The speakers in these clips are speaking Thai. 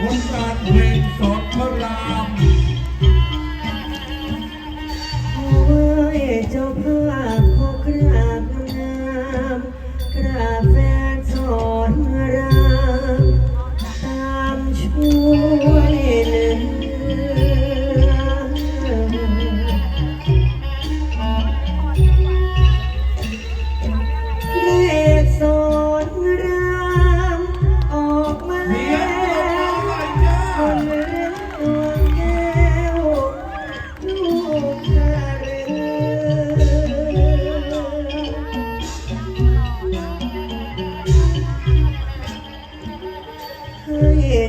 ผลการเพลงสอนพระรามโอ้ยเจ้าภาพขอกราบน้ำกราบ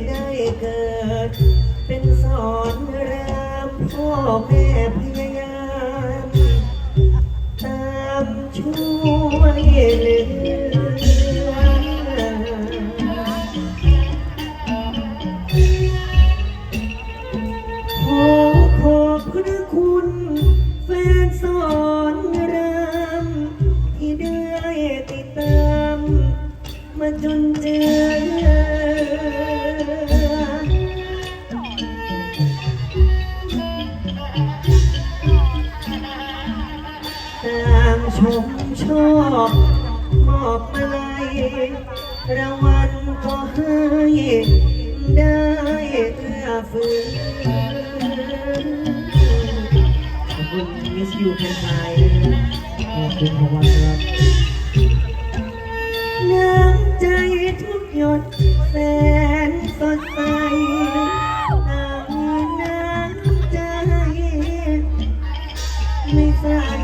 ได้เกิด เป็นสอนรามพ่อแม่พยายาม ตามช่วยเหลือขอขอบพระคุณแฟนสอนรามที่ได้ติดตาม มาจนเจอ ชมชอบมอบมาลัยรางวัลก็ให้ได้เอื้อเฟื้อขอบคุณมิสยูแคนไทยขอบคุณของวันครับน้ำใจทุกหยดแสนสดใสต่างมีน้ำใจไม่ใส่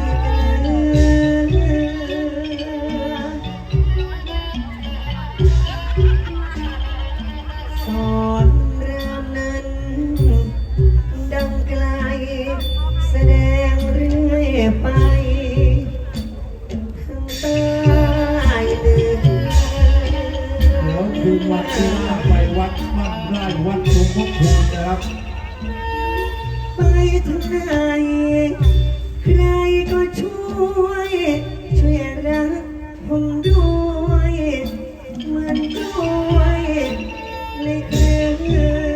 บ้านไร่วัดหลวงพ่อคูณนะครับ ไปทางไหนใครก็ช่วย ช่วยรักผมด้วยเหมือนกล้วยในเครือ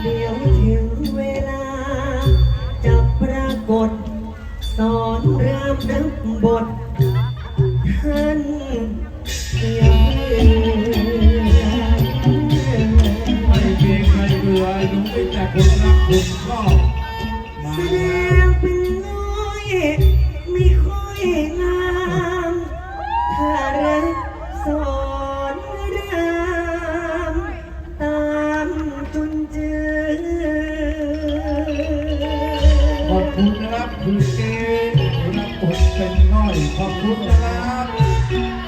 เดี๋ยวถึงเวลา จะปรากฏ สอนรามนับบท ท่านอย่าเบื่อไม่มีใครเบื่อหนูมีแต่คนรักคนชอบมาแสดงเป็นน้อยไม่ค่อยงามถ้ารักสอนรามตามจนเจอขอบคุณครับคือเก ผมเป็นน้อยความรู้นะครับ